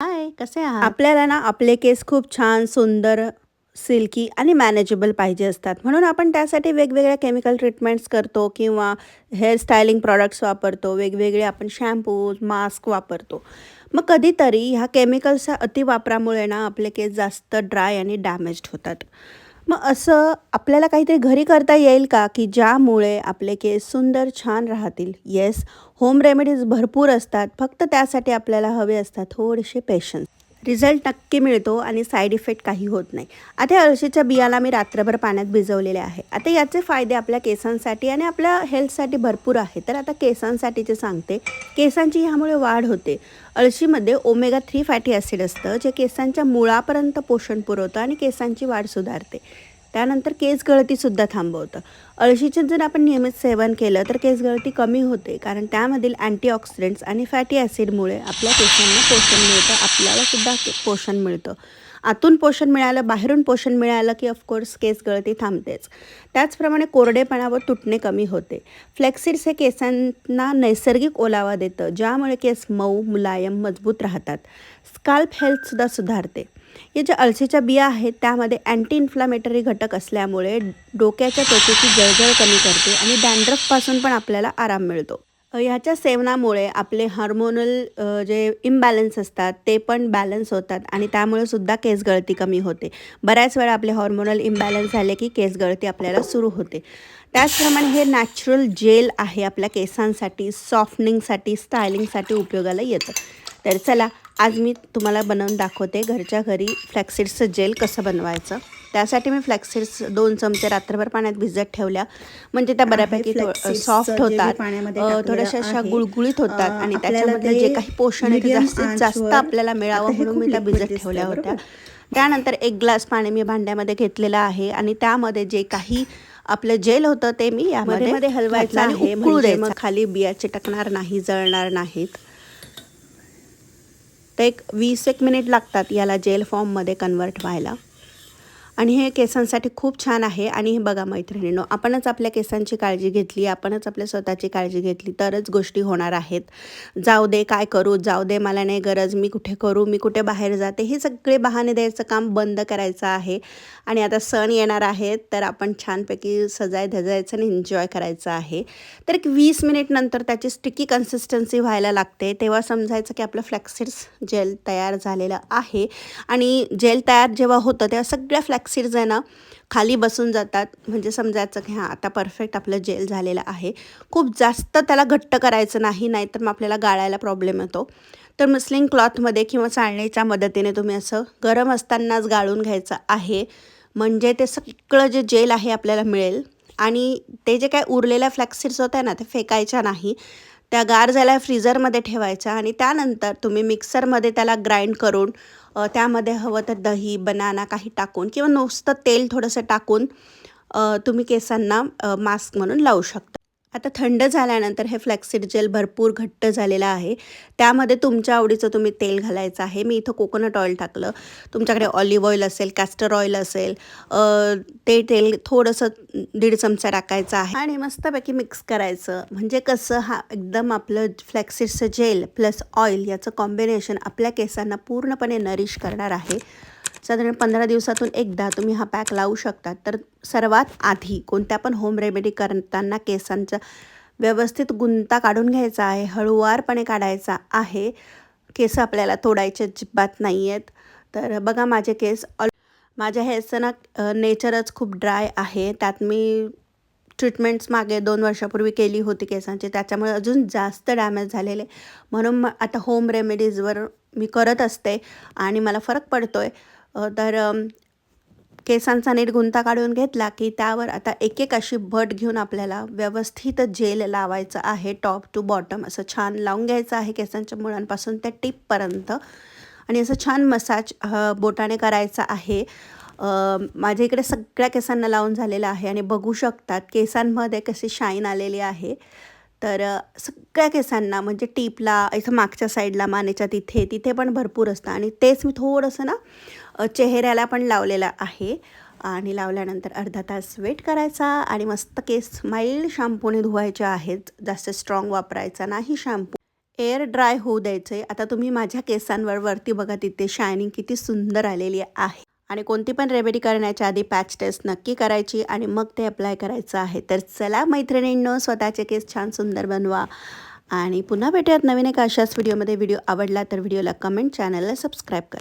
हाय कसे आहात? आपल्याला ना आपले केस खूप छान सुंदर सिल्की आणि मॅनेजेबल पाहिजे असतात. म्हणून आपण त्यासाठी वेगवेगळ्या केमिकल ट्रीटमेंट्स करतो किंवा हेअर स्टायलिंग प्रॉडक्ट्स वापरतो वेगवेगळे आपण शॅम्पूज मास्क वापरतो. मग कधीतरी ह्या केमिकल्सच्या अतिवापरामुळे ना आपले केस जास्त ड्राय आणि डॅमेज्ड होतात. मग असं आपल्याला काहीतरी घरी करता येईल का? की ज्यामुळे आपले केस सुंदर छान राहतील. येस होम रेमेडीज भरपूर असतात. फक्त त्यासाठी आपल्याला हवे असतात थोडेसे पेशन्स रिझल्ट नक्की मिळतो आणि साईड इफेक्ट काही होत नाही. आता अळशीच्या बियाला मी रात्रभर पाण्यात भिजवलेले आहे. आता याचे फायदे आपल्या केसांसाठी आणि आपल्या हेल्थसाठी भरपूर आहे तर आता केसांसाठीचे सांगते केसांची ह्यामुळे वाढ होते. अळशीमध्ये ओमेगा थ्री फॅटी ॲसिड असतं जे केसांच्या मुळापर्यंत पोषण पुरवतं आणि केसांची वाढ सुधारते. त्यानंतर केस गळतीसुद्धा थांबवतं. अळशीचं जर आपण नियमित सेवन केलं तर केस गळती कमी होते कारण त्यामधील अँटीऑक्सिडंट्स आणि फॅटी ॲसिडमुळे आपल्या केसांना पोषण मिळतं आपल्यालासुद्धा पोषण मिळतं. आतून पोषण मिळालं बाहेरून पोषण मिळालं की ऑफकोर्स केस गळती थांबतेच. त्याचप्रमाणे कोरडेपणा व तुटणे कमी होते. फ्लेक्सिड्स हे केसांना नैसर्गिक ओलावा देतं ज्यामुळे केस मऊ मुलायम मजबूत राहतात. स्काल्प हेल्थसुद्धा सुधारते. या ज्या अळशीच्या बिया आहेत त्यामध्ये अँटी इन्फ्लामेटरी घटक असल्यामुळे डोक्याच्या त्वचेची जळजळ कमी करते आणि डॅन्ड्रफपासून पण आपल्याला आराम मिळतो. ह्याच्या सेवनामुळे आपले हार्मोनल जे इम्बॅलन्स असतात ते पण बॅलन्स होतात आणि त्यामुळे सुद्धा केस गळती कमी होते. बऱ्याच वेळा आपले हॉर्मोनल इम्बॅलन्स झाले की केस गळती आपल्याला सुरू होते. त्याचप्रमाणे हे नॅचरल जेल आहे आपल्या केसांसाठी सॉफ्टनिंगसाठी स्टायलिंगसाठी उपयोगाला येतं. तर चला आज मी तुम्हाला बनवून दाखवते घरच्या घरी फ्लॅक्सिड्सचं जेल कसं बनवायचं. त्यासाठी मी फ्लॅक्सिड्स दोन चमचे रात्रभर पाण्यात भिजत ठेवल्या. म्हणजे त्या बऱ्यापैकी सॉफ्ट होतात. थोड्याशा अशा. गुळगुळीत होतात आणि त्याच्यामध्ये जे काही पोषण आहे ते जास्तीत जास्त आपल्याला मिळावं म्हणून मी त्या भिजत ठेवल्या होत्या? त्यानंतर एक ग्लास पाणी मी भांड्यामध्ये घेतलेलं आहे आणि त्यामध्ये जे काही आपलं जेल होतं ते मी यामध्ये मध्ये हलवायचं आहे म्हणजे द्यायचं. खाली बिया चिटकणार नाही जळणार नाहीत. तर एक वीस एक मिनिट लागतात याला जेल फॉर्ममध्ये कन्वर्ट व्हायला. आणि हे केसांसाठी खूप छान आहे. आणि हे बघा मैत्रिणींनो आपणच आपल्या केसांची काळजी घेतली आपणच आपल्या स्वतःची काळजी घेतली तरच गोष्टी होणार आहेत. जाऊ दे काय करू? जाऊ दे मला नाही गरज मी कुठे करू? मी कुठे बाहेर जाते? हे सगळे बहाणे द्यायचं काम बंद करायचं आहे. आणि आता सण येणार आहेत तर आपण छानपैकी सजाय धजायचं आणि एन्जॉय करायचं आहे. तर एक वीस मिनिट नंतर त्याची स्टिकी कन्सिस्टन्सी व्हायला लागते. तेव्हा समजायचं की आपलं फ्लॅक्सिड्स जेल तयार झालेलं आहे. आणि जेल तयार जेव्हा होतं तेव्हा सगळ्या फ्लॅक्सिड्स आहे ना खाली बसून जातात. म्हणजे समजायचं की हां आता परफेक्ट आपलं जेल झालेलं आहे. खूप जास्त त्याला घट्ट करायचं नाही नाहीतर मग आपल्याला गाळायला प्रॉब्लेम येतो. तर मस्लिंग क्लॉथमध्ये किंवा चाळणीच्या मदतीने तुम्ही असं गरम असतानाच गाळून घ्यायचं आहे. म्हणजे ते सगळं जे जेल आहे आपल्याला मिळेल. आणि ते जे काय उरलेल्या फ्लॅक्सिड्स होत्या ना ते फेकायच्या नाही. त्या गार झाल्या फ्रीजरमध्ये ठेवायच्या आणि त्यानंतर तुम्ही मिक्सरमध्ये त्याला ग्राइंड करून त्यामध्ये हवं तर दही बनाना काही टाकून किंवा नुसतं तेल थोडंसं टाकून तुम्ही केसांना मास्क म्हणून लावू शकता. आता थंड झाल्यानंतर हे फ्लॅक्सिड जेल भरपूर घट्ट झालेलं आहे. त्यामध्ये तुमच्या आवडीचं तुम्ही तेल घालायचं आहे. मी इथं कोकोनट ऑइल टाकलं. तुमच्याकडे ऑलिव्ह ऑइल असेल कॅस्टर ऑइल असेल ते तेल थोडंसं दीड चमचा टाकायचं आहे. आणि मस्तपैकी मिक्स करायचं. म्हणजे कसं हा एकदम आपलं फ्लॅक्सिडचं जेल प्लस ऑइल याचं कॉम्बिनेशन आपल्या केसांना पूर्णपणे नरिश करणार आहे. साधारण पंधरा दिवसातून एकदा तुम्ही हा पॅक लावू शकता. तर सर्वात आधी कोणत्या पण होम रेमेडी करताना केसांचा व्यवस्थित गुंता काढून घ्यायचा आहे हळूवारपणे काढायचा आहे. केस आपल्याला तोडायचे अजिबात नाही आहेत तर बघा माझे केस ऑल माझ्या हेअरचं ना नेचरच खूप ड्राय आहे. त्यात मी ट्रीटमेंट्स मागे दोन वर्षापूर्वी केली होती केसांची. त्याच्यामुळे अजून जास्त डॅमेज झालेले. म्हणून मग आता होम रेमेडीजवर मी करत असते आणि मला फरक पडतो आहे तर केसांचा नीट गुंता काढून घेतला की त्यावर आता एक एक अशी भट घेऊन आपल्याला व्यवस्थित जेल लावायचं आहे टॉप टू बॉटम. असं छान लावून घ्यायचं आहे केसांच्या मुळांपासून त्या टिपपर्यंत. आणि असं छान मसाज बोटाने करायचा आहे. माझ्या इकडे सगळ्या केसांना लावून झालेलं आहे आणि बघू शकतात केसांमध्ये कशी शाईन आलेली आहे. तर सगळ्या केसांना म्हणजे टीपला इथं मागच्या साईडला मानेच्या तिथे तिथे पण भरपूर असतं. आणि तेच मी थोडंसं ना चेहऱ्याला पण लावलेला आहे. आणि लावल्यानंतर अर्धा तास वेट करायचा आणि मस्त केस माइल्ड शॅम्पूने धुवायचे आहेत. जास्त स्ट्रॉंग वापरायचा नाही शॅम्पू. एअर ड्राय होऊ द्यायचं. आहे आता तुम्ही माझ्या केसांवर वरती बघा तिथे शायनिंग किती सुंदर आलेली आहे. आणि कोणती पण रेमेडी करण्याच्या आधी पॅच टेस्ट नक्की करायची आणि मग ते अप्लाय करायचं आहे. तर चला मैत्रिणींनो स्वतःचे केस छान सुंदर बनवा. आणि पुन्हा भेटूयात नवीन एका अशाच व्हिडिओमध्ये व्हिडिओ आवडला तर व्हिडिओला कमेंट चॅनलला सबस्क्राईब करा.